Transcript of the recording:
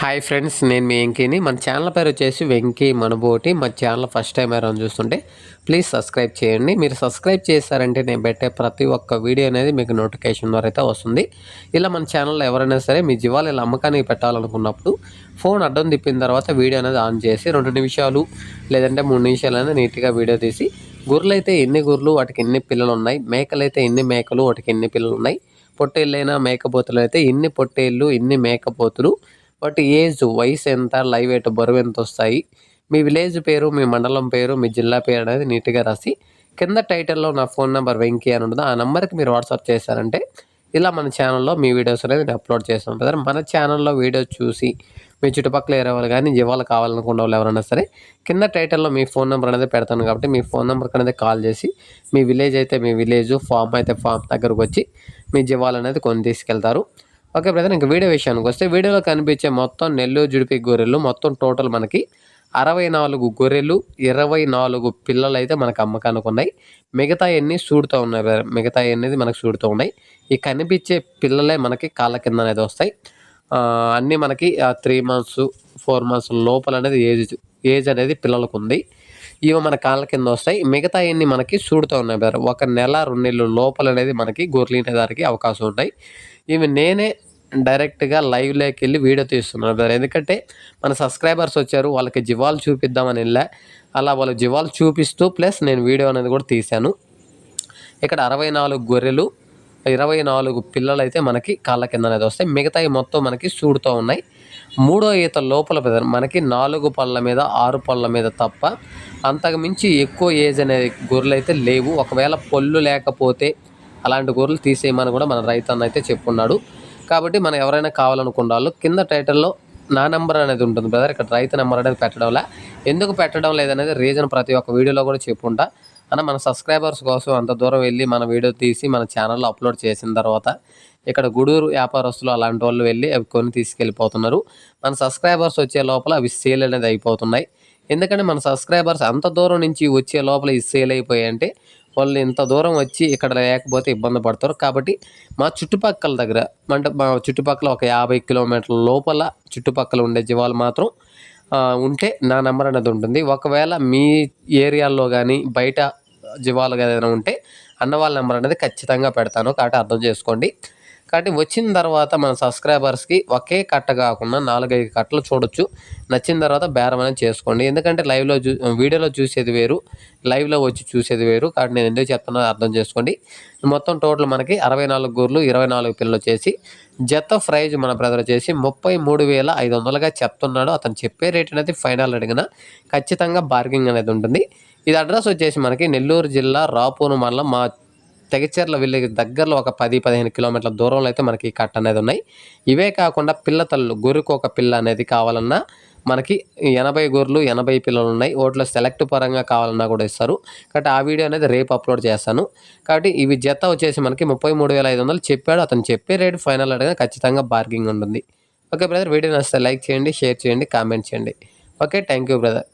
Hi friends నేను మీ వెంకీని. మన channel పేరు వచ్చేసి వెంకీ మనబోటి. మా ఛానల్ ఫస్ట్ టైం ఎవరైనా చూస్తుంటే ప్లీజ్ సబ్స్క్రైబ్ చేయండి. మీరు సబ్స్క్రైబ్ చేశారంటే నేను పెట్టే ప్రతి ఒక్క వీడియో అనేది మీకు నోటిఫికేషన్ ద్వారా అయితే వస్తుంది. ఇలా మన ఛానల్లో ఎవరైనా సరే మీ జీవాలు ఇలా అమ్మకానికి పెట్టాలనుకున్నప్పుడు ఫోన్ అడ్డం తిప్పిన తర్వాత వీడియో అనేది ఆన్ చేసి రెండు నిమిషాలు లేదంటే మూడు నిమిషాలు అనేది నీట్గా వీడియో తీసి గుర్రెలు ఎన్ని గుర్రెలు వాటికి ఎన్ని పిల్లలు ఉన్నాయి మేకలైతే ఎన్ని మేకలు వాటికి ఎన్ని పిల్లలు ఉన్నాయి పొట్టేళ్ళైనా మేకపోతులు అయితే ఎన్ని పొట్టేళ్ళు ఎన్ని మేకపోతులు బట్ ఏజ్ వయసు ఎంత లైవ్ ఎయిట్ బరువు ఎంత వస్తాయి మీ విలేజ్ పేరు మీ మండలం పేరు మీ జిల్లా పేరు అనేది నీట్గా రాసి కింద టైటిల్లో నా ఫోన్ నెంబర్ వెంకీ అని ఉంటుంది ఆ నెంబర్కి మీరు వాట్సాప్ చేశారంటే ఇలా మన ఛానల్లో మీ వీడియోస్ అనేది నేను అప్లోడ్ చేస్తూ బ్రదర్ మన ఛానల్లో వీడియోస్ చూసి మీ చుట్టుపక్కల ఎవరు కానీ ఇవాళ కావాలనుకున్న వాళ్ళు ఎవరైనా సరే కింద టైటిల్లో మీ ఫోన్ నెంబర్ అనేది పెడతాను కాబట్టి మీ ఫోన్ నెంబర్కి అనేది కాల్ చేసి మీ విలేజ్ అయితే మీ విలేజ్ ఫామ్ అయితే ఫామ్ దగ్గరకు వచ్చి మీ జీవాలు అనేది కొని తీసుకెళ్తారు. ఓకే బ్రదర్ ఇంకా వీడియో విషయానికి వస్తే వీడియోలో కనిపించే మొత్తం నెల్లూరు జుడిపి గొర్రెలు మొత్తం టోటల్ మనకి అరవై నాలుగు గొర్రెలు ఇరవై నాలుగు పిల్లలు అయితే మనకు అమ్మకానికి ఉన్నాయి. మిగతా ఎన్ని సూడుతూ ఉన్నాయి brother. మిగతా అనేది మనకు సూడుతూ ఉన్నాయి. ఈ కనిపించే పిల్లలే మనకి కాళ్ళ కింద అనేది వస్తాయి. అన్నీ మనకి త్రీ మంత్స్ ఫోర్ మంత్స్ లోపల అనేది ఏజ్ ఏజ్ అనేది పిల్లలకు ఉంది. ఇవి మన కాళ్ళ కింద వస్తాయి. మిగతా అన్ని మనకి సూడుతూ ఉన్నాయి బ్రదర్? ఒక నెల రెండు నెలలు లోపల అనేది మనకి గొర్రెలు అనేదానికి అవకాశం ఉన్నాయి ఇవి నేనే డైరెక్ట్గా లైవ్లోకి వెళ్ళి వీడియో తీస్తున్నారు బ్రదర్. ఎందుకంటే మన సబ్స్క్రైబర్స్ వచ్చారు వాళ్ళకి జివాలు చూపిద్దామని వెళ్ళా. అలా వాళ్ళ జివాలు చూపిస్తూ ప్లస్ నేను వీడియో అనేది కూడా తీశాను. ఇక్కడ అరవై నాలుగు గొర్రెలు ఇరవై నాలుగు పిల్లలు అయితే మనకి కాళ్ళ కింద అనేది వస్తాయి. మిగతాయి మొత్తం మనకి చూడుతూ ఉన్నాయి. మూడో ఈత లోపల బ్రదర్ మనకి నాలుగు పళ్ళ మీద ఆరు పళ్ళ మీద తప్ప అంతకు మించి ఎక్కువ ఏజ్ అనేది గొర్రెలు అయితే లేవు. ఒకవేళ పళ్ళు లేకపోతే అలాంటి గొర్రెలు తీసేయమని కూడా మన రైతన్న అయితే చెప్పున్నాడు. కాబట్టి మనం ఎవరైనా కావాలనుకున్న వాళ్ళు కింద టైటిల్లో నా నెంబర్ అనేది ఉంటుంది బ్రదర్ ఇక్కడ రైతు నెంబర్ అనేది పెట్టడంలా ఎందుకు పెట్టడం లేదనేది రీజన్ ప్రతి ఒక్క వీడియోలో కూడా చెప్పుంటా. అన్న మన సబ్స్క్రైబర్స్ కోసం అంత దూరం వెళ్ళి మన వీడియో తీసి మన ఛానల్లో అప్లోడ్ చేసిన తర్వాత ఇక్కడ గూడూరు వ్యాపారస్తులు అలాంటి వాళ్ళు వెళ్ళి అవి కొని తీసుకెళ్ళిపోతున్నారు. మన సబ్స్క్రైబర్స్ వచ్చే లోపల అవి సేల్ అనేది అయిపోతున్నాయి. ఎందుకంటే మన సబ్స్క్రైబర్స్ అంత దూరం నుంచి వచ్చే లోపల ఈ సేల్ అయిపోయాయి అంటే వాళ్ళు ఇంత దూరం వచ్చి ఇక్కడ లేకపోతే ఇబ్బంది పడతారు. కాబట్టి మా చుట్టుపక్కల దగ్గర అంటే మా చుట్టుపక్కల ఒక యాభై కిలోమీటర్ల లోపల చుట్టుపక్కల ఉండే జీవాలు మాత్రం ఉంటే నా నెంబర్ అనేది ఉంటుంది. ఒకవేళ మీ ఏరియాల్లో కానీ బయట జీవాలు ఏదైనా ఉంటే అన్న వాళ్ళ నెంబర్ అనేది ఖచ్చితంగా పెడతాను. కాబట్టి అర్థం చేసుకోండి. కాబట్టి వచ్చిన తర్వాత మన సబ్స్క్రైబర్స్కి ఒకే కట్ట కాకుండా నాలుగైదు కట్టలు చూడొచ్చు. నచ్చిన తర్వాత బేరం అనేది చేసుకోండి. ఎందుకంటే లైవ్లో చూ వీడియోలో చూసేది వేరు లైవ్లో వచ్చి చూసేది వేరు. కాబట్టి నేను ఎందుకు చెప్తున్నా అర్థం చేసుకోండి. మొత్తం టోటల్ మనకి అరవై నాలుగు గూర్లు ఇరవై నాలుగు పిల్లలు వచ్చేసి జత ప్రైజ్ మన బ్రదర్ వచ్చేసి ముప్పై మూడు వేల ఐదు వందలుగా చెప్తున్నాడు. అతను చెప్పే రేట్ అనేది ఫైనల్ అడిగిన ఖచ్చితంగా బార్గింగ్ అనేది ఉంటుంది. ఇది అడ్రస్ వచ్చేసి మనకి నెల్లూరు జిల్లా రాపూరు మండలం మా తెగచెర్ల విలేజ్ దగ్గరలో ఒక పది పదిహేను కిలోమీటర్ల దూరంలో అయితే మనకి కట్ కట్ట అనేది ఉన్నాయి. ఇవే కాకుండా పిల్ల తల్లు గొర్రెకు ఒక పిల్ల అనేది కావాలన్నా మనకి ఎనభై గొర్రెలు ఎనభై పిల్లలు ఉన్నాయి. ఓట్లో సెలెక్ట్ పరంగా కావాలన్నా కూడా ఇస్తారు. కాబట్టి ఆ వీడియో అనేది రేపు అప్లోడ్ చేస్తాను. కాబట్టి ఇవి జత వచ్చేసి మనకి ముప్పై మూడు వేల ఐదు వందలు చెప్పాడు. అతను చెప్పే రేటు ఫైనల్ అడిగిన ఖచ్చితంగా బార్గింగ్ ఉంటుంది. ఓకే బ్రదర్ వీడియో నచ్చితే లైక్ చేయండి షేర్ చేయండి కామెంట్ చేయండి. Okay thank you brother.